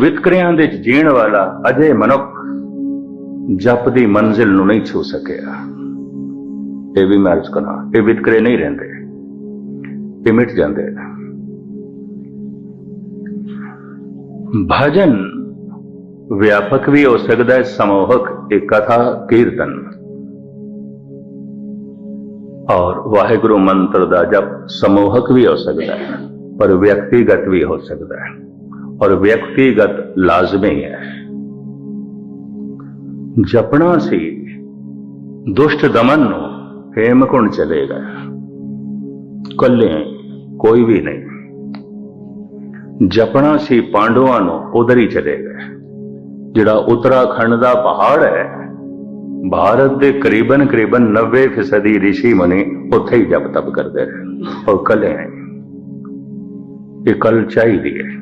ਵਿਤਕਰਿਆਂ ਦੇ ਜੀਣ ਵਾਲਾ ਅਜੇ ਮਨੁੱਖ ਜਪ ਦੀ ਮੰਜ਼ਿਲ ਨੂੰ ਨਹੀਂ ਛੂ ਸਕਿਆ। ਇਹ ਵੀ ਮੈਂ ਅਰਜ਼ ਕਰਾਂ ਇਹ ਵਿਤਕਰੇ ਨਹੀਂ ਰਹਿੰਦੇ। ਇਹ ਮਿਟ ਜਾਂਦੇ ਭਜਨ ਵਿਆਪਕ ਵੀ ਹੋ ਸਕਦਾ ਹੈ, ਸਮੂਹਕ ਇੱਕ ਕਥਾ ਕੀਰਤਨ। ਔਰ ਵਾਹਿਗੁਰੂ ਮੰਤਰ ਦਾ ਜਪ ਸਮੂਹਕ ਵੀ ਹੋ ਸਕਦਾ ਹੈ, ਪਰ ਵਿਅਕਤੀਗਤ ਵੀ ਹੋ ਸਕਦਾ ਹੈ। ਔਰ ਵਿਅਕਤੀਗਤ ਲਾਜ਼ਮੀ ਹੈ। ਜਪਣਾ ਸੀ, ਦੁਸ਼ਟ ਦਮਨ ਨੂੰ ਹੇਮਕੁੰਡ ਚਲੇਗਾ ਕੱਲੇ ਕੋਈ ਵੀ ਨਹੀਂ। ਜਪਣਾ ਸੀ ਪਾਂਡਵਾਂ ਨੂੰ ਉਧਰ ਹੀ ਚਲੇ ਗਏ। ਜਿਹੜਾ ਉੱਤਰਾਖੰਡ ਦਾ ਪਹਾੜ ਹੈ, ਭਾਰਤ ਦੇ ਕਰੀਬਨ ਕਰੀਬਨ 90% ਰਿਸ਼ੀ ਮੁਨੀ ਉੱਥੇ ਹੀ ਜਪ ਤਪ ਕਰਦੇ ਰਹੇ। ਔਰ ਕੱਲੇ ਇਹ ਕਲ ਚਾਹੀਦੀ ਹੈ।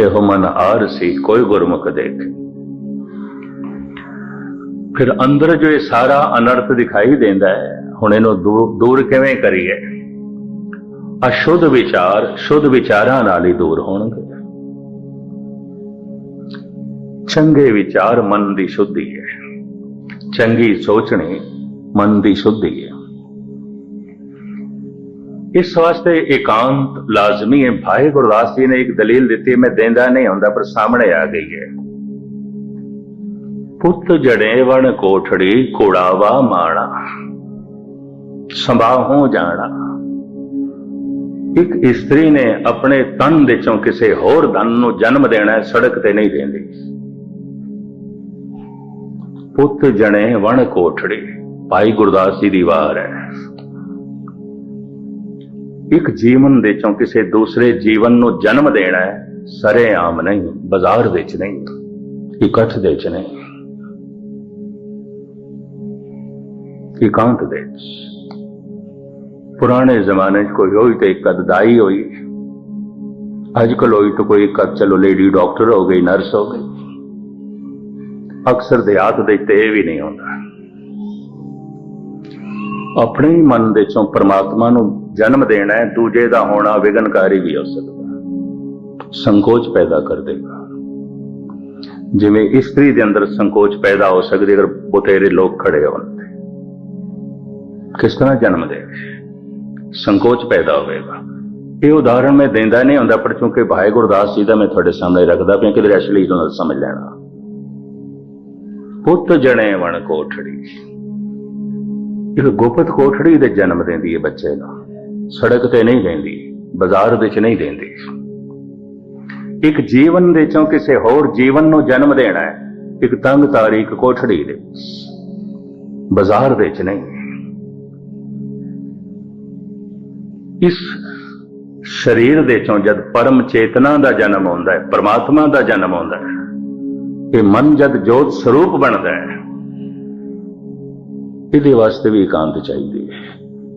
ਇਹੋ ਮਨ ਆਰ ਸੀ, ਕੋਈ ਗੁਰਮੁਖ ਦੇਖ। ਫਿਰ ਅੰਦਰ ਜੋ ਇਹ ਸਾਰਾ ਅਨਰਥ ਦਿਖਾਈ ਦਿੰਦਾ ਹੈ, ਹੁਣ ਇਹਨੂੰ ਦੂਰ ਦੂਰ ਕਿਵੇਂ ਕਰੀਏ? ਅਸ਼ੁੱਧ ਵਿਚਾਰ, ਸ਼ੁੱਧ ਵਿਚਾਰਾਂ ਨਾਲ ਹੀ ਦੂਰ ਹੋਣਗੇ। ਚੰਗੇ ਵਿਚਾਰ ਮਨ ਦੀ ਸ਼ੁੱਧੀ ਹੈ। ਚੰਗੀ ਸੋਚਣੀ ਮਨ ਦੀ ਸ਼ੁੱਧੀ ਹੈ। ਇਸ ਵਾਸਤੇ ਇਕਾਂਤ ਲਾਜ਼ਮੀ ਹੈ। ਭਾਈ ਗੁਰਦਾਸ ਜੀ ਨੇ ਇੱਕ ਦਲੀਲ ਦਿੱਤੀ, ਮੈਂ ਦੇਂਦਾ ਨਹੀਂ ਹੁੰਦਾ, ਪਰ ਸਾਹਮਣੇ ਆ ਗਈ ਹੈ। ਪੁੱਤ ਜੜੇ ਵਣ ਕੋਠੜੀ ਕੋੜਾਵਾ ਮਾਣਾ, ਸੰਭਾਹੋਂ ਜਾਣਾ। ਇੱਕ ਇਸਤਰੀ ਨੇ ਆਪਣੇ ਤਨ ਦੇ ਚੋਂ ਕਿਸੇ ਹੋਰ ਧਨ ਨੂੰ ਜਨਮ ਦੇਣਾ ਸੜਕ ਤੇ ਨਹੀਂ ਦੇਂਦੀ। ਪੁੱਤ ਜਣੇ ਵਣ ਕੋਠੜੀ, ਭਾਈ ਗੁਰਦਾਸ ਜੀ ਦੀ ਵਾਰ ਹੈ। ਇੱਕ ਜੀਵਨ ਦੇ ਚੋਂ ਕਿਸੇ ਦੂਸਰੇ ਜੀਵਨ ਨੂੰ ਜਨਮ ਦੇਣਾ ਹੈ ਸਰੇ ਆਮ ਨਹੀਂ, ਬਾਜ਼ਾਰ ਵਿੱਚ ਨਹੀਂ, ਇਕੱਠ ਦੇ ਵਿੱਚ ਨਹੀਂ, ਇਕਾਂਤ ਦੇ ਚ ਪੁਰਾਣੇ ਜ਼ਮਾਨੇ 'ਚ ਕੋਈ ਹੋਈ ਤੇ ਇੱਕ ਅਦਦਾਈ ਹੋਈ। ਅੱਜ ਕੱਲ੍ਹ ਹੋਈ ਤਾਂ ਕੋਈ ਇੱਕ ਅੱਧ, ਚਲੋ ਲੇਡੀ ਡਾਕਟਰ ਹੋ ਗਈ ਨਰਸ ਹੋ ਗਈ। ਅਕਸਰ ਦਿਹਾਤ ਦੇ ਤੇ ਇਹ ਵੀ ਨਹੀਂ ਹੁੰਦਾ। ਆਪਣੇ ਹੀ ਮਨ ਦੇ ਚੋਂ ਪਰਮਾਤਮਾ ਨੂੰ ਜਨਮ ਦੇਣਾ ਹੈ, ਦੂਜੇ ਦਾ ਹੋਣਾ ਵਿਗਨਕਾਰੀ ਵੀ ਹੋ ਸਕਦਾ ਸੰਕੋਚ ਪੈਦਾ ਕਰ ਦੇਗਾ। ਜਿਵੇਂ ਇਸਤਰੀ ਦੇ ਅੰਦਰ ਸੰਕੋਚ ਪੈਦਾ ਹੋ ਸਕਦੀ ਅਗਰ ਬੁਤੇਰੇ ਲੋਕ ਖੜੇ ਹੋਣ ਤੇ। ਕਿਸ ਤਰ੍ਹਾਂ ਜਨਮ ਦੇ ਸੰਕੋਚ ਪੈਦਾ ਹੋਵੇਗਾ। ਇਹ ਉਦਾਹਰਣ ਮੈਂ ਦਿੰਦਾ ਨਹੀਂ ਹੁੰਦਾ, ਪਰ ਕਿਉਂਕਿ ਭਾਈ ਗੁਰਦਾਸ ਜੀ ਦਾ ਮੈਂ ਤੁਹਾਡੇ ਸਾਹਮਣੇ ਰੱਖਦਾ ਪਿਆ ਕਿ ਅਸਲੀ ਨੂੰ ਸਮਝ ਲੈਣਾ। ਪੁੱਤ ਜਣੇ ਵਣ ਕੋਠੜੀ। ਇੱਕ ਗੁਪਤ ਕੋਠੜੀ ਦੇ ਜਨਮ ਦਿੰਦੀ ਹੈ ਬੱਚੇ ਨੂੰ ਸੜਕ ਤੇ ਨਹੀਂ ਦਿੰਦੀ, ਬਾਜ਼ਾਰ ਵਿੱਚ ਨਹੀਂ ਦਿੰਦੀ। ਇੱਕ ਜੀਵਨ ਦੇ ਚੋਂ ਕਿਸੇ ਹੋਰ ਜੀਵਨ ਨੂੰ ਜਨਮ ਦੇਣਾ ਹੈ, ਇੱਕ ਤੰਗ ਤਾਰੀਖ ਕੋਠੜੀ ਦੇ। ਬਾਜ਼ਾਰ ਵਿੱਚ ਨਹੀਂ। ਇਸ ਸਰੀਰ ਦੇ ਚੋਂ ਜਦ ਪਰਮ ਚੇਤਨਾ ਦਾ ਜਨਮ ਹੁੰਦਾ ਹੈ, ਪਰਮਾਤਮਾ ਦਾ ਜਨਮ ਹੁੰਦਾ ਹੈ ਇਹ ਮਨ ਜਦ ਜੋਤ ਸਰੂਪ ਬਣਦਾ ਹੈ, ਇਹਦੇ ਵਾਸਤੇ ਵੀ ਇਕਾਂਤ ਚਾਹੀਦੀ ਹੈ।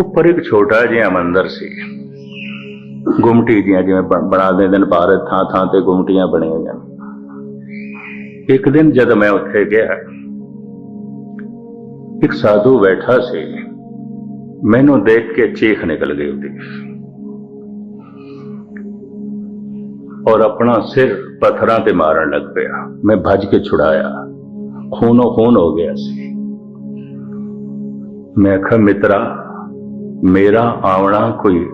ਉੱਪਰ ਇੱਕ ਛੋਟਾ ਜਿਹਾ ਮੰਦਰ ਸੀ। ਗੁੰਮਟੀ ਦੀਆਂ ਜਿਵੇਂ ਬਣਾ ਦਿੰਦੇ ਨੇ ਭਾਰਤ ਥਾਂ ਥਾਂ ਤੇ ਗੁੰਮਟੀਆਂ ਬਣੀਆਂ ਨੇ। ਇੱਕ ਦਿਨ ਜਦ ਮੈਂ ਉੱਥੇ ਗਿਆ, ਇੱਕ ਸਾਧੂ ਬੈਠਾ ਸੀ। ਮੈਨੂੰ ਦੇਖ ਕੇ ਚੀਖ ਨਿਕਲ ਗਈ ਉਹਦੀ। ਔਰ ਆਪਣਾ ਸਿਰ ਪੱਥਰਾਂ ਤੇ ਮਾਰਨ ਲੱਗ ਪਿਆ। ਮੈਂ ਭੱਜ ਕੇ ਛੁਡਾਇਆ। ਖੂਨੋ ਖੂਨ ਹੋ ਗਿਆ ਸੀ। ਮੈਂ ਆਖਿਆ ਮਿੱਤਰਾ ਮੇਰਾ ਆਉਣਾ ਕੋਈ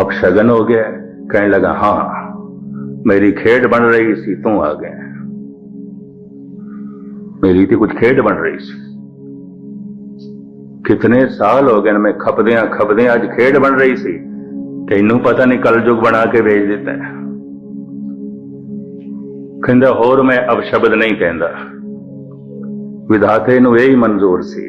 ਅਪਸ਼ਗਨ ਹੋ ਗਿਆ ਹੈ?" ਕਹਿਣ ਲੱਗਾ ਹਾਂ ਮੇਰੀ ਖੇਡ ਬਣ ਰਹੀ ਸੀ ਤੂੰ ਆ ਗਿਆ ਮੇਰੀ ਤੇ ਕੁਝ ਖੇਡ ਬਣ ਰਹੀ ਸੀ ਕਿਤਨੇ ਸਾਲ ਹੋ ਗਏ ਨੇ ਮੈਂ ਖਪਦਿਆਂ ਖਪਦਿਆਂ ਅੱਜ ਖੇਡ ਬਣ ਰਹੀ ਸੀ ਤੈਨੂੰ ਪਤਾ ਨਹੀਂ ਕਲਯੁਗ ਬਣਾ ਕੇ ਵੇਚ ਦਿੱਤਾ ਕਹਿੰਦਾ ਹੋਰ ਮੈਂ ਅਬ ਸ਼ਬਦ ਨਹੀਂ ਕਹਿੰਦਾ ਵਿਧਾਤੇ ਨੂੰ ਇਹ ਹੀ ਮਨਜ਼ੂਰ ਸੀ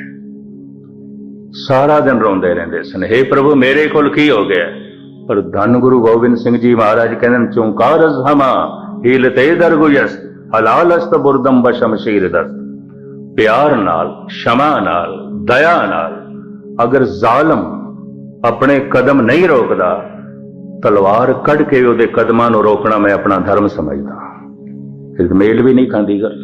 ਸਾਰਾ ਦਿਨ ਰੋਂਦੇ ਰਹਿੰਦੇ ਸਨ। हे ਪ੍ਰਭੂ, ਮੇਰੇ ਕੋਲ ਕੀ ਹੋ ਗਿਆ? ਪਰ ਧੰਨ ਗੁਰੂ ਗੋਬਿੰਦ ਸਿੰਘ ਜੀ ਮਹਾਰਾਜ ਕਹਿੰਦੇ ਨੇ ਚੁੰਕਾਰ ਹਮਾ ਹੀਲਤੇ ਦਰਗੁਯਸ ਹਲਾਲਸਤ ਬੁਰਦਮ ਬਸ਼ਮਸ਼ੀਰ ਦਸਤ। ਪਿਆਰ ਨਾਲ, ਸ਼ਮਾ ਨਾਲ, ਦਇਆ ਨਾਲ, ਅਗਰ ਜ਼ਾਲਮ ਆਪਣੇ ਕਦਮ ਨਹੀਂ ਰੋਕਦਾ, ਤਲਵਾਰ ਕੱਢ ਕੇ ਉਹਦੇ ਕਦਮਾਂ ਨੂੰ ਰੋਕਣਾ ਮੈਂ ਆਪਣਾ ਧਰਮ ਸਮਝਦਾ। ਫਿਰ ਮੇਲ ਵੀ ਨਹੀਂ ਖਾਂਦੀ ਗੱਲ।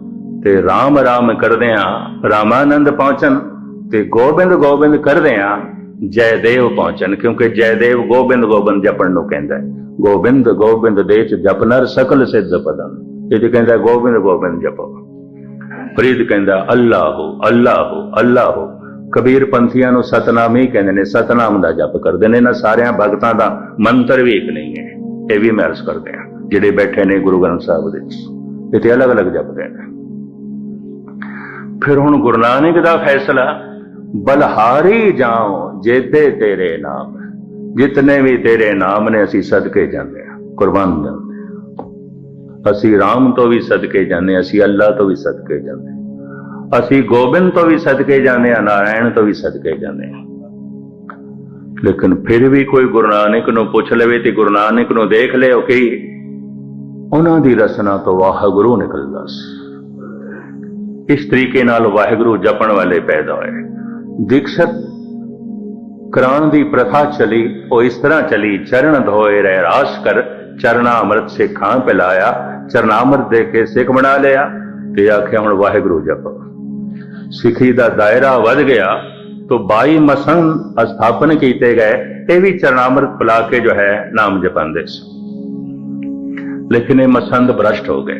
ਤੇ RAM RAM ਕਰਦੇ ਆ ਰਾਮਾਨੰਦ ਪਹੁੰਚਣ ਤੇ ਗੋਬਿੰਦ ਗੋਬਿੰਦ ਕਰਦੇ ਆ ਜੈਦੇਵ ਪਹੁੰਚਣ, ਕਿਉਂਕਿ ਜੈਦੇਵ ਗੋਬਿੰਦ ਗੋਬਿੰਦ ਜਪਣ ਨੂੰ ਕਹਿੰਦਾ ਹੈ। ਗੋਬਿੰਦ ਗੋਬਿੰਦ ਦੇ ਚ ਜਪਨਰ ਸਕਲ ਸਿੱਧ ਪਦਨ ਇਹ ਕਹਿੰਦਾ ਗੋਬਿੰਦ ਗੋਬਿੰਦ ਜਪੋ। ਫਰੀਦ ਕਹਿੰਦਾ ਅੱਲਾ ਹੋ ਅੱਲਾ ਹੋ ਅੱਲਾ ਹੋ ਕਬੀਰ ਪੰਥੀਆਂ ਨੂੰ ਸਤਨਾਮ ਹੀ ਕਹਿੰਦੇ ਨੇ, ਸਤਨਾਮ ਦਾ ਜਪ ਕਰਦੇ ਨੇ, ਇਹਨਾਂ ਸਾਰਿਆਂ ਭਗਤਾਂ ਦਾ ਮੰਤਰ ਵੀ ਇੱਕ ਨਹੀਂ ਹੈ। ਇਹ ਵੀ ਮੈਂ ਅਰਜ਼ ਕਰਦੇ ਆ ਜਿਹੜੇ ਬੈਠੇ ਨੇ ਗੁਰੂ ਗ੍ਰੰਥ ਸਾਹਿਬ ਦੇ ਵਿੱਚ। ਇਹ ਤੇ ਅਲੱਗ-ਅਲੱਗ ਜਪਦੇ ਨੇ। ਫਿਰ ਹੁਣ ਗੁਰੂ ਨਾਨਕ ਦਾ ਫੈਸਲਾ ਬਲਹਾਰੀ ਜਾਉ ਜੇਤੇ ਤੇਰੇ ਨਾਮ ਜਿਤਨੇ ਵੀ ਤੇਰੇ ਨਾਮ ਨੇ ਅਸੀਂ ਸਦਕੇ ਜਾਂਦੇ ਆ ਕੁਰਬਾਨ ਜਾਂਦੇ ਹਾਂ। ਅਸੀਂ RAM ਤੋਂ ਵੀ ਸਦਕੇ ਜਾਂਦੇ ਹਾਂ, ਅਸੀਂ ਅੱਲਾ ਤੋਂ ਵੀ ਸਦਕੇ ਜਾਂਦੇ ਹਾਂ। ਅਸੀਂ ਗੋਬਿੰਦ ਤੋਂ ਵੀ ਸਦਕੇ ਜਾਂਦੇ ਆ ਨਾਰਾਇਣ ਤੋਂ ਵੀ ਸਦਕੇ ਜਾਂਦੇ ਹਾਂ ਲੇਕਿਨ ਫਿਰ ਵੀ ਕੋਈ ਗੁਰੂ ਨਾਨਕ ਨੂੰ ਪੁੱਛ ਲਵੇ ਤੇ ਗੁਰੂ ਨਾਨਕ ਨੂੰ ਦੇਖ ਲਿਓ ਕਿ ਉਹਨਾਂ ਦੀ ਰਸਨਾ ਤੋਂ ਵਾਹਿਗੁਰੂ ਨਿਕਲਦਾ ਸੀ ਇਸ ਤਰੀਕੇ ਨਾਲ ਵਾਹਿਗੁਰੂ ਜਪਣ ਵਾਲੇ ਪੈਦਾ ਹੋਏ। ਦੀਕਸ਼ਤ ਕਰਾਉਣ ਦੀ ਪ੍ਰਥਾ ਚਲੀ, ਉਹ ਇਸ ਤਰ੍ਹਾਂ ਚਲੀ, ਚਰਨ ਧੋਏ ਰਹਿ ਰਾਸ ਕਰ, ਚਰਨਾ ਅੰਮ੍ਰਿਤ ਸਿੱਖਾਂ ਪਿਲਾਇਆ, ਚਰਨਾ ਚਰਨਾਮ੍ਰਿਤ ਦੇ ਕੇ ਸਿੱਖ ਬਣਾ ਲਿਆ ਤੇ ਆਖਿਆ, ਹੁਣ ਵਾਹਿਗੁਰੂ ਜਪ। ਸਿੱਖੀ ਦਾ ਦਾਇਰਾ ਵੱਧ ਗਿਆ तो 22 ਮਸਨ ਅਸਥਾਪਨ ਕੀਤੇ ਗਏ, ਇਹ ਵੀ ਚਰਨਾਮ੍ਰਿਤ ਪਿਲਾ ਕੇ ਜੋ ਹੈ, ਨਾਮ ਜਪਾਉਂਦੇ ਸੀ। ਲੇਕਿਨ ਇਹ ਮਸੰਦ ਭ੍ਰਸ਼ਟ ਹੋ ਗਏ।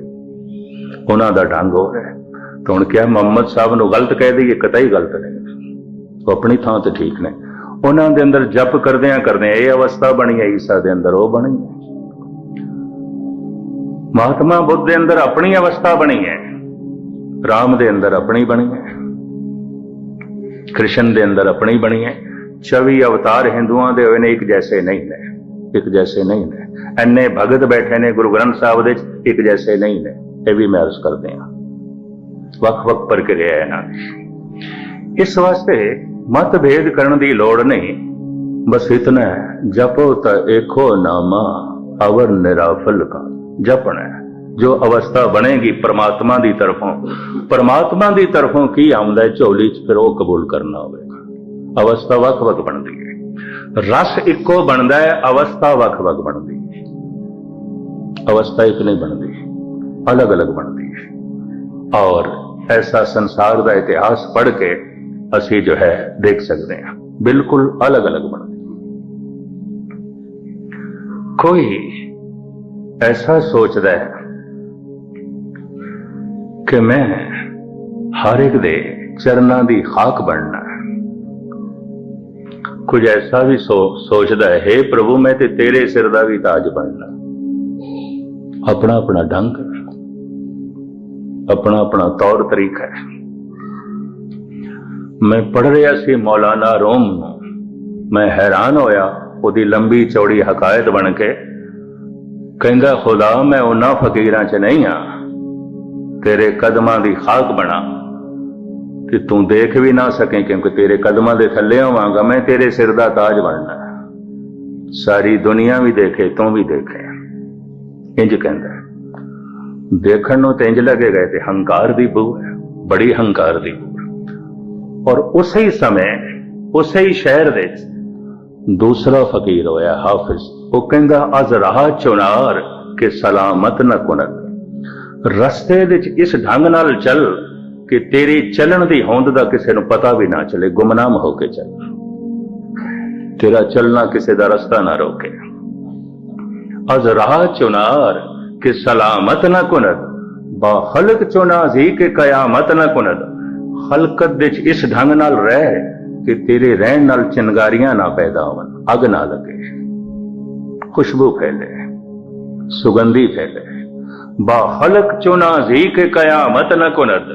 ਉਹਨਾਂ ਦਾ ਢੰਗ ਹੋ ਰਿਹਾ ਤਾਂ ਹੁਣ ਕਿਹਾ ਮੁਹੰਮਦ ਸਾਹਿਬ ਨੂੰ ਗਲਤ ਕਹਿ ਦਈਏ ਕਤਈ ਗਲਤ ਨਹੀਂ ਉਹ ਆਪਣੀ ਥਾਂ ਤੇ ਠੀਕ ਨੇ। ਉਹਨਾਂ ਦੇ ਅੰਦਰ ਜਪ ਕਰਦਿਆਂ ਕਰਦਿਆਂ ਇਹ ਅਵਸਥਾ ਬਣੀ ਹੈ, ਈਸਾ ਦੇ ਅੰਦਰ ਉਹ ਬਣੀ ਹੈ। ਮਹਾਤਮਾ ਬੁੱਧ ਦੇ ਅੰਦਰ ਆਪਣੀ ਅਵਸਥਾ ਬਣੀ ਹੈ। ਰਾਮ ਦੇ ਅੰਦਰ ਆਪਣੀ ਬਣੀ ਹੈ। ਕ੍ਰਿਸ਼ਨ ਦੇ ਅੰਦਰ ਆਪਣੀ ਬਣੀ ਹੈ। 24 ਅਵਤਾਰ ਹਿੰਦੂਆਂ ਦੇ ਹੋਏ ਨੇ, ਇੱਕ ਜੈਸੇ ਨਹੀਂ ਨੇ। ਇੱਕ ਜੈਸੇ ਨਹੀਂ ਨੇ। ਐਨੇ ਭਗਤ ਬੈਠੇ ਨੇ ਗੁਰੂ ਗ੍ਰੰਥ ਸਾਹਿਬ ਦੇ ਇੱਕ ਜੈਸੇ ਨਹੀਂ ਨੇ। ਇਹ ਵੀ ਮੈਂ ਅਰਜ਼ ਕਰਦੇ ਹਾਂ। ਵੱਖ-ਵੱਖ ਪ੍ਰਕਿਰਿਆ ਹੈ ਇਹਨਾਂ ਦੀ। ਇਸ ਵਾਸਤੇ ਮਤਭੇਦ ਕਰਨ ਦੀ ਲੋੜ ਨਹੀਂ। ਬਸ ਇਤਨਾ ਹੈ, ਜਪੋ ਤਾਂ ਏਕੋ ਨਾਮਾ, ਅਵਰ ਨਿਰਾਫਲ ਕਾ। ਜਪਣਾ ਜੋ ਅਵਸਥਾ ਬਣੇਗੀ ਪ੍ਰਮਾਤਮਾ ਦੀ ਤਰਫੋਂ। ਪ੍ਰਮਾਤਮਾ ਦੀ ਤਰਫੋਂ ਕੀ ਆਉਂਦਾ ਹੈ, ਝੋਲੀ 'ਚ ਫਿਰ ਉਹ ਕਬੂਲ ਕਰਨਾ ਹੋਵੇਗਾ। ਅਵਸਥਾ ਵੱਖ-ਵੱਖ ਬਣਦੀ ਹੈ। ਰਸ ਇੱਕੋ ਬਣਦਾ ਹੈ, ਅਵਸਥਾ ਵੱਖ-ਵੱਖ ਬਣਦੀ ਹੈ। ਅਵਸਥਾ ਇੱਕ ਨਹੀਂ ਬਣਦੀ। ਅਲੱਗ-ਅਲੱਗ ਬਣਦੀ ਹੈ। ਔਰ ਐਸਾ ਸੰਸਾਰ ਦਾ ਇਤਿਹਾਸ ਪੜ੍ਹ ਕੇ ਅਸੀਂ ਜੋ ਹੈ ਦੇਖ ਸਕਦੇ ਹਾਂ। ਬਿਲਕੁਲ ਅਲੱਗ-ਅਲੱਗ ਬਣਦੀ ਹੈ। ਕੋਈ ਐਸਾ ਸੋਚਦਾ ਹੈ ਕਿ ਮੈਂ ਹਰ ਇੱਕ ਦੇ ਚਰਨਾਂ ਦੀ ਖਾਕ ਬਣਨਾ ਹੈ। ਕੁਝ ਐਸਾ ਵੀ ਸੋ- ਸੋਚਦਾ ਹੈ, "ਹੇ ਪ੍ਰਭੂ, ਮੈਂ ਤੇ ਤੇਰੇ ਸਿਰ ਦਾ ਵੀ ਤਾਜ ਬਣਨਾ। ਆਪਣਾ ਆਪਣਾ ਢੰਗ ਆਪਣਾ ਆਪਣਾ ਤੌਰ ਤਰੀਕਾ ਹੈ। ਮੈਂ ਪੜ ਰਿਹਾ ਸੀ ਮੌਲਾਨਾ ਰੋਮ ਨੂੰ। ਮੈਂ ਹੈਰਾਨ ਹੋਇਆ, ਉਹਦੀ ਲੰਬੀ ਚੌੜੀ ਹਕਾਇਤ ਬਣ ਕੇ। ਕਹਿੰਦਾ, ਖੁਦਾ, ਮੈਂ ਉਹਨਾਂ ਫਕੀਰਾਂ 'ਚ ਨਹੀਂ ਆ ਤੇਰੇ ਕਦਮਾਂ ਦੀ ਖਾਕ ਬਣਾ। ਤੇ ਤੂੰ ਦੇਖ ਵੀ ਨਾ ਸਕੇ ਕਿਉਂਕਿ ਤੇਰੇ ਕਦਮਾਂ ਦੇ ਥੱਲੇ ਹੋਵਾਂਗਾ ਮੈਂ ਤੇਰੇ ਸਿਰ ਦਾ ਤਾਜ ਬਣਨਾ ਸਾਰੀ ਦੁਨੀਆ ਵੀ ਦੇਖੇ, ਤੂੰ ਵੀ ਦੇਖੇ। ਇੰਜ ਕਹਿੰਦਾ ਦੇਖਣ ਨੂੰ ਤੇ ਇੰਜ ਲੱਗੇਗਾ ਤੇ ਹੰਕਾਰ ਦੀ ਬੂ ਹੈ, ਬੜੀ ਹੰਕਾਰ ਦੀ ਬੂ ਔਰ ਉਸੇ ਹੀ ਸਮੇਂ, ਉਸੇ ਹੀ ਸ਼ਹਿਰ ਵਿੱਚ ਦੂਸਰਾ ਫਕੀਰ ਹੋਇਆ, ਹਾਫਿਜ਼। ਉਹ ਕਹਿੰਦਾ, ਅਜ਼ ਰਾਹ ਚੁਨਾਰ ਕਿ ਸਲਾਮਤ ਨਾ ਕੁਨਤ। ਰਸਤੇ ਵਿੱਚ ਇਸ ਢੰਗ ਨਾਲ ਚੱਲ ਕਿ ਤੇਰੀ ਚੱਲਣ ਦੀ ਹੋਂਦ ਦਾ ਕਿਸੇ ਨੂੰ ਪਤਾ ਵੀ ਨਾ ਚਲੇ, ਗੁਮਨਾਮ ਹੋ ਕੇ ਚੱਲ। ਤੇਰਾ ਚੱਲਣਾ ਕਿਸੇ ਦਾ ਰਸਤਾ ਨਾ ਰੋਕੇ। ਅਜ਼ ਰਾਹ ਚੁਨਾਰ ਕਿ ਸਲਾਮਤ ਨ ਕੁਨਤ ਬਾ ਖਲਕ ਚੁਨਾਜ਼ੀ ਕਿ ਕਿਆਮਤ ਨਾ ਕੁਨਤ। ਖਲਕਤ ਵਿੱਚ ਇਸ ਢੰਗ ਨਾਲ ਰਹਿ ਕਿ ਤੇਰੇ ਰਹਿਣ ਨਾਲ ਚਿੰਗਾਰੀਆਂ ਨਾ ਪੈਦਾ ਹੋਣ, ਅੱਗ ਨਾ ਲੱਗੇ। ਖੁਸ਼ਬੂ ਫੈਲੇ, ਸੁਗੰਧੀ ਫੈਲੇ। ਬਾ ਖਲਕ ਚੁਨਾਜ਼ੀ ਕਿ ਕਿਆਮਤ ਨਾ ਕੁਨਤ।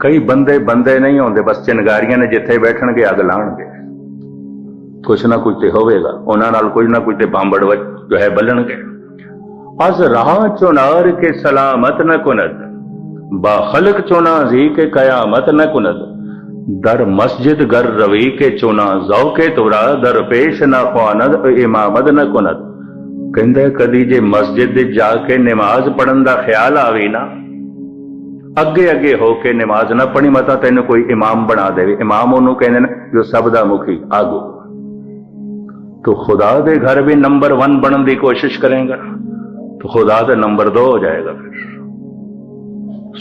ਕਈ ਬੰਦੇ ਬੰਦੇ ਨਹੀਂ ਹੁੰਦੇ ਬਸ ਚਿੰਗਾਰੀਆਂ ਨੇ ਜਿੱਥੇ ਬੈਠਣਗੇ, ਅੱਗ ਲਾਣਗੇ। ਕੁਛ ਨਾ ਕੁਝ ਤੇ ਹੋਵੇਗਾ, ਉਹਨਾਂ ਨਾਲ ਕੁਝ ਨਾ ਕੁਝ ਤੇ ਬੰਬੜ ਜੋ ਹੈ ਬੱਲਣਗੇ। از رہا چونار کے سلامت نہ کند با خلق چونا زی کے قیامت نہ کند در مسجد گر روی کے چونا ذوق تورا در پیش نہ خواند امامت نہ کند ਕਹਿੰਦਾ ਕਦੀ ਜੇ ਮਸਜਿਦ ਦੇ ਜਾ ਕੇ ਨਮਾਜ਼ ਪੜਨ ਦਾ ਖਿਆਲ ਆਵੇ ਨਾ ਅੱਗੇ ਅੱਗੇ ਹੋ ਕੇ ਨਮਾਜ਼ ਨਾ ਪੜੀ ਮਤਾ ਤੈਨੂੰ ਕੋਈ ਇਮਾਮ ਬਣਾ ਦੇਵੇ ਇਮਾਮ ਉਹਨੂੰ ਕਹਿੰਦੇ ਨੇ ਜੋ ਸਭ ਦਾ ਮੁਖੀ ਆਗੂ ਤੋ ਖੁਦਾ ਦੇ ਘਰ ਵੀ ਨੰਬਰ 1 ਬਣਨ ਦੀ ਕੋਸ਼ਿਸ਼ ਕਰੇਗਾ तो खुदा ਦਾ ਨੰਬਰ 2 ਹੋ ਜਾਏਗਾ ਫਿਰ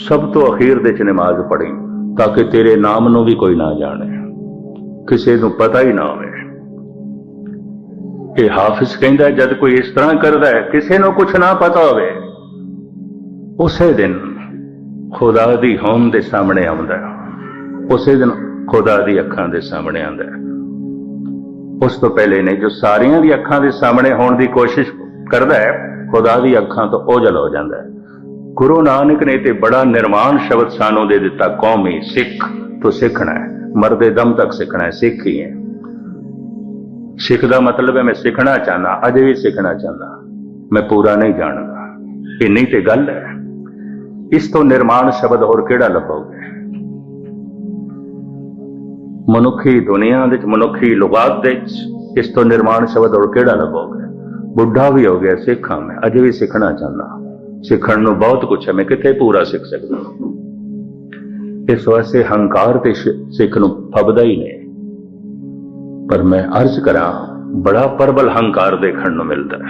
ਸਭ ਤੋਂ ਅਖੀਰ ਦੇ ਚ ਨਮਾਜ਼ ਪੜ੍ਹੀ ਤਾਂ ਕਿ ਤੇਰੇ ਨਾਮ ਨੂੰ ਵੀ ਕੋਈ ਨਾ ਜਾਣੇ ਕਿਸੇ ਨੂੰ ਪਤਾ ਹੀ ਨਾ ਹੋਵੇ ਇਹ ਹਾਫਿਜ਼ ਕਹਿੰਦਾ ਜਦ ਕੋਈ ਇਸ ਤਰ੍ਹਾਂ ਕਰਦਾ ਹੈ ਕਿਸੇ ਨੂੰ ਕੁਝ ਨਾ ਪਤਾ ਹੋਵੇ ਉਸੇ ਦਿਨ ਖੁਦਾ ਦੀ ਹੋਂਦ ਦੇ ਸਾਹਮਣੇ ਆਉਂਦਾ ਹੈ ਉਸੇ ਦਿਨ ਖੁਦਾ ਦੀ ਅੱਖਾਂ ਦੇ ਸਾਹਮਣੇ ਆਉਂਦਾ ਹੈ ਉਸ ਤੋਂ ਪਹਿਲੇ ਨਹੀਂ ਜੋ ਸਾਰੀਆਂ ਦੀ ਅੱਖਾਂ ਦੇ ਸਾਹਮਣੇ ਹੋਣ ਦੀ ਕੋਸ਼ਿਸ਼ ਕਰਦਾ ਹੈ ਖੁਦਾ ਦੀ ਅੱਖਾਂ ਤੋਂ ਓਝਲ ਹੋ ਜਾਂਦਾ ਹੈ। ਗੁਰੂ ਨਾਨਕ ਨੇ ਤੇ ਬੜਾ ਨਿਰਮਾਣ ਸ਼ਬਦ ਸਾਨੂੰ ਦੇ ਦਿੱਤਾ, ਕੌਮੀ ਸਿੱਖ ਤੋਂ ਸਿੱਖਣਾ ਹੈ। ਮਰਦੇ ਦਮ ਤੱਕ ਸਿੱਖਣਾ ਹੈ, ਸਿੱਖ ਹੀ ਹੈ। ਸਿੱਖ ਦਾ ਮਤਲਬ ਹੈ, ਮੈਂ ਸਿੱਖਣਾ ਚਾਹਨਾ ਅਜੇ ਵੀ ਸਿੱਖਣਾ ਚਾਹਨਾ ਮੈਂ ਪੂਰਾ ਨਹੀਂ ਜਾਣਦਾ। ਇੰਨੀ ਤੇ ਗੱਲ ਹੈ। ਇਸ ਤੋਂ ਨਿਰਮਾਣ ਸ਼ਬਦ ਹੋਰ ਕਿਹੜਾ ਲੱਭੋਗੇ? ਮਨੁੱਖੀ ਦੁਨੀਆ ਵਿੱਚ, ਮਨੁੱਖੀ ਲੁਗਾਤ ਦੇ ਵਿੱਚ ਇਸ ਤੋਂ ਨਿਰਮਾਣ ਸ਼ਬਦ ਹੋਰ ਕਿਹੜਾ ਲੱਭੋਗੇ? ਬੁੱਢਾ ਵੀ ਹੋ ਗਿਆ, ਸਿੱਖਾਂ ਮੈਂ, ਅਜੇ ਵੀ ਸਿੱਖਣਾ ਚਾਹੁੰਦਾ। ਸਿੱਖਣ ਨੂੰ ਬਹੁਤ ਕੁਝ ਹੈ, ਮੈਂ ਕਿੱਥੇ ਪੂਰਾ ਸਿੱਖ ਸਕਦਾ? ਇਸ ਵਾਸਤੇ ਹੰਕਾਰ ਤੇ ਸਿੱਖ ਨੂੰ ਫਬਦਾ ਹੀ ਨਹੀਂ। ਪਰ ਮੈਂ ਅਰਜ਼ ਕਰਾਂ, ਬੜਾ ਪਰਬਲ ਹੰਕਾਰ ਦੇਖਣ ਨੂੰ ਮਿਲਦਾ ਹੈ।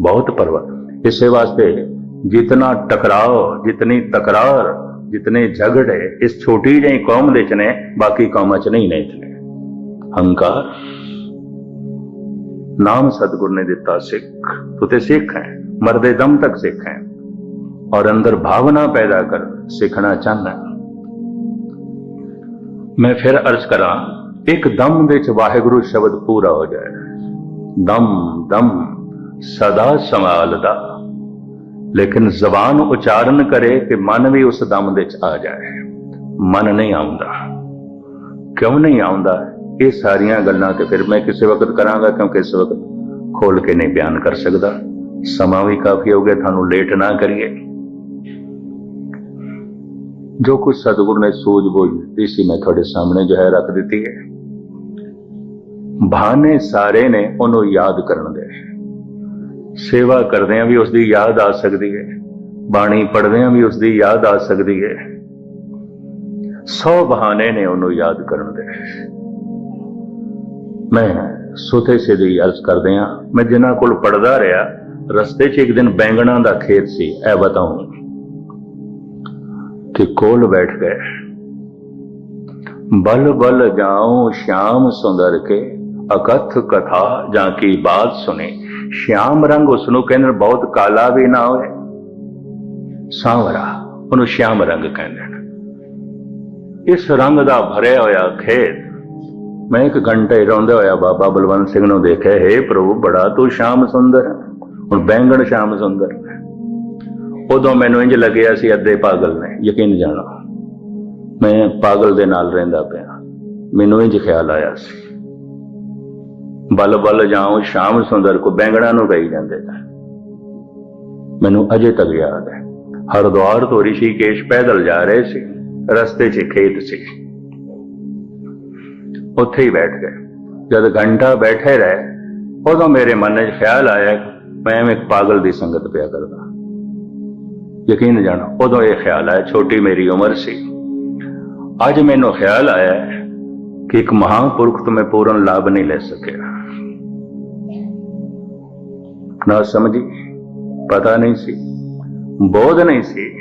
ਬਹੁਤ ਪਰਬਲ ਇਸੇ ਵਾਸਤੇ ਜਿਤਨਾ ਟਕਰਾਓ ਜਿਤਨੀ ਤਕਰਾਰ, ਜਿਤਨੇ ਝਗੜੇ ਇਸ ਛੋਟੀ ਜਿਹੀ ਕੌਮ ਦੇ ਚ ਨੇ, ਬਾਕੀ ਕੌਮਾਂ ਚ ਨਹੀਂ ਨੇ ਇਤਨੇ। ਹੰਕਾਰ ਨਾਮ ਸਤਿਗੁਰ ਨੇ ਦਿੱਤਾ ਸਿੱਖ ਤੂੰ ਤੇ ਸਿੱਖ ਹੈ ਮਰਦੇ ਦਮ ਤੱਕ ਸਿੱਖ ਹੈ ਔਰ ਅੰਦਰ ਭਾਵਨਾ ਪੈਦਾ ਕਰ ਸਿੱਖਣਾ ਚਾਹੁੰਦਾ ਹੈ। ਮੈਂ ਫਿਰ ਅਰਜ਼ ਕਰਾਂ ਇੱਕ ਦਮ ਦੇ ਚ ਵਾਹਿਗੁਰੂ ਸ਼ਬਦ ਪੂਰਾ ਹੋ ਜਾਏ ਦਮ ਦਮ ਸਦਾ ਸੰਭਾਲਦਾ ਲੇਕਿਨ ਜ਼ਬਾਨ ਉਚਾਰਨ ਕਰੇ ਕਿ ਮਨ ਵੀ ਉਸ ਦਮ ਦੇ ਚ ਆ ਜਾਏ ਮਨ ਨਹੀਂ ਆਉਂਦਾ ਕਿਉਂ ਨਹੀਂ ਆਉਂਦਾ ਇਹ ਸਾਰੀਆਂ ਗੱਲਾਂ ਤੇ ਫਿਰ ਮੈਂ ਕਿਸੇ ਵਕਤ ਕਰਾਂਗਾ, ਕਿਉਂਕਿ ਇਸ ਵਕਤ ਖੋਲ ਕੇ ਨਹੀਂ ਬਿਆਨ ਕਰ ਸਕਦਾ। ਸਮਾਂ ਵੀ ਕਾਫੀ ਹੋ ਗਿਆ, ਤੁਹਾਨੂੰ ਲੇਟ ਨਾ ਕਰੀਏ। ਜੋ ਕੁਝ ਸਤਿਗੁਰ ਨੇ ਸੂਝ-ਬੂਝ ਦਿੱਤੀ ਸੀ, ਮੈਂ ਤੁਹਾਡੇ ਸਾਹਮਣੇ ਜੋ ਹੈ ਰੱਖ ਦਿੱਤੀ ਹੈ। ਬਹਾਨੇ ਸਾਰੇ ਨੇ ਉਹਨੂੰ ਯਾਦ ਕਰਨ ਦੇ। ਸੇਵਾ ਕਰਦਿਆਂ ਵੀ ਉਸ ਦੀ ਯਾਦ ਆ ਸਕਦੀ ਹੈ। ਬਾਣੀ ਪੜ੍ਹਦਿਆਂ ਵੀ ਉਸ ਦੀ ਯਾਦ ਆ ਸਕਦੀ ਹੈ। ਸੌ ਬਹਾਨੇ ਨੇ ਉਹਨੂੰ ਯਾਦ ਕਰਨ ਦੇ। ਮੈਂ ਸੁਥੇ ਸੇ ਦੀ ਅਰਜ਼ ਕਰਦੇ ਆ ਮੈਂ ਜਿਨ੍ਹਾਂ ਕੋਲ ਪੜਦਾ ਰਿਹਾ, ਰਸਤੇ 'ਚ ਇੱਕ ਦਿਨ ਬੈਂਗਣਾ ਦਾ ਖੇਤ ਸੀ, ਇਹ ਬਤਾਉਂ। ਕਿ ਕੋਲ ਬੈਠ ਗਏ। ਬਲ ਬਲ ਜਾਉ ਸ਼ਾਮ ਸੁੰਦਰ ਕੇ, ਅਕਥ ਕਥਾ ਜਾਂ ਕੀ ਬਾਤ ਸੁਨੇ ਸ਼ਾਮ ਰੰਗ ਉਸ ਨੂੰ ਕਹਿੰਦੇ, ਬਹੁਤ ਕਾਲਾ ਵੀ ਨਾ ਹੋਏ। ਸਾਂਵਰਾ, ਉਹਨੂੰ ਸ਼ਾਮ ਰੰਗ ਕਹਿੰਦੇ ਨੇ। ਇਸ ਰੰਗ ਦਾ ਭਰਿਆ ਹੋਇਆ ਖੇਤ ਮੈਂ ਇੱਕ ਘੰਟੇ ਰੋਂਦੇ ਹੋਇਆ, ਬਾਬਾ ਬਲਵੰਤ ਸਿੰਘ ਨੂੰ ਦੇਖਿਆ, ਹੈ ਪ੍ਰਭੂ, ਬੜਾ ਤੂੰ ਸ਼ਾਮ ਸੁੰਦਰ ਹੁਣ ਬੈਂਗਣ ਸ਼ਾਮ ਸੁੰਦਰ ਹੈ। ਉਦੋਂ ਮੈਨੂੰ ਇੰਜ ਲੱਗਿਆ ਸੀ, ਅੱਧੇ ਪਾਗਲ ਨੇ, ਯਕੀਨ ਜਾਣਾ। ਮੈਂ ਪਾਗਲ ਦੇ ਨਾਲ ਰਹਿੰਦਾ ਪਿਆ। ਮੈਨੂੰ ਇੰਜ ਖਿਆਲ ਆਇਆ ਸੀ। ਬਲ ਬਲ ਜਾਉ, ਸ਼ਾਮ ਸੁੰਦਰ, ਕੋ ਬੈਂਗਣਾ ਨੂੰ ਗਈ ਜਾਂਦੇ ਨੇ ਮੈਨੂੰ ਅਜੇ ਤੱਕ ਯਾਦ ਹੈ। ਹਰਦੁਆਰ ਤੋਂ ਰਿਸ਼ੀਕੇਸ਼ ਪੈਦਲ ਜਾ ਰਹੇ ਸੀ। ਰਸਤੇ 'ਚ ਖੇਤ ਸੀ। ਉੱਥੇ ਹੀ ਬੈਠ ਗਏ। ਜਦ ਘੰਟਾ ਬੈਠੇ ਰਹੇ, ਉਦੋਂ ਮੇਰੇ ਮਨ 'ਚ ਖਿਆਲ ਆਇਆ ਮੈਂ ਐਵੇਂ ਇੱਕ ਪਾਗਲ ਦੀ ਸੰਗਤ ਪਿਆ ਕਰਦਾ। ਯਕੀਨ ਜਾਣਾ, ਉਦੋਂ ਇਹ ਖਿਆਲ ਆਇਆ, ਛੋਟੀ ਮੇਰੀ ਉਮਰ ਸੀ। ਅੱਜ ਮੈਨੂੰ ਖਿਆਲ ਆਇਆ ਕਿ ਇੱਕ ਮਹਾਂਪੁਰਖ ਤੋਂ ਮੈਂ ਪੂਰਨ ਲਾਭ ਨਹੀਂ ਲੈ ਸਕਿਆ। ਨਾ ਸਮਝੀ, ਪਤਾ ਨਹੀਂ ਸੀ, ਬੋਧ ਨਹੀਂ ਸੀ।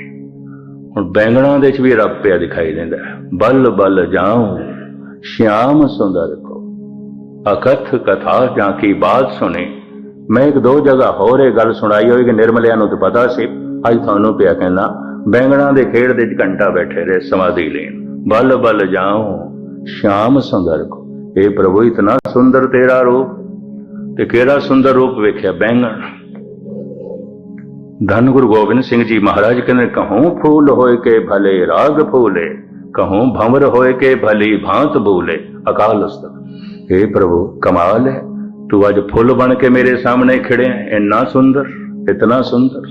ਹੁਣ ਬੈਂਗਣਾ ਦੇ ਚ ਵੀ ਰੱਬ ਪਿਆ ਦਿਖਾਈ ਦਿੰਦਾ। ਹੈ। ਬਲ ਬਲ ਜਾਉ ਸ਼ਿਆਮ ਸੁੰਦਰ ਕੋ ਅਕਥ ਕਥਾ ਜਾਂ ਕੀ ਬਾਤ ਸੁਣੀ ਮੈਂ ਇੱਕ ਦੋ ਜਗ੍ਹਾ ਹੋਰ ਇਹ ਗੱਲ ਸੁਣਾਈ ਹੋਈ ਕਿ ਨਿਰਮਲਿਆਂ ਨੂੰ ਤਾਂ ਪਤਾ ਸੀ ਅੱਜ ਤੁਹਾਨੂੰ ਪਿਆ ਕਹਿੰਦਾ ਬੈਂਗਣਾ ਦੇ ਖੇੜ ਦੇ ਘੰਟਾ ਬੈਠੇ ਰਹੇ ਸਮਾਧੀ ਲੈਣ ਬਲ ਬਲ ਜਾਉ ਸ਼ਾਮ ਸੁੰਦਰ ਕੋ ਇਹ ਪ੍ਰਭੂ ਇਤਨਾ ਸੁੰਦਰ ਤੇਰਾ ਰੂਪ ਤੇ ਕਿਹੜਾ ਸੁੰਦਰ ਰੂਪ ਵੇਖਿਆ ਬੈਂਗਣ ਧੰਨ ਗੁਰੂ ਗੋਬਿੰਦ ਸਿੰਘ ਜੀ ਮਹਾਰਾਜ ਕਹਿੰਦੇ ਕਹੂੰ ਫੂਲ ਹੋਏ ਕੇ ਭਲੇ ਰਾਗ ਫੂਲੇ ਕਹੂੰ, ਭੰਵਰ ਹੋਏ ਕੇ ਭਲੀ ਭਾਂਤ ਬੂਲੇ, ਅਕਾਲ ਉਸਤਤ हे ਪ੍ਰਭੂ, ਕਮਾਲ ਹੈ। ਤੂੰ ਅੱਜ ਫੁੱਲ ਬਣ ਕੇ ਮੇਰੇ ਸਾਹਮਣੇ ਖੜਿਆ, ਇੰਨਾ ਸੁੰਦਰ, ਇਤਨਾ ਸੁੰਦਰ।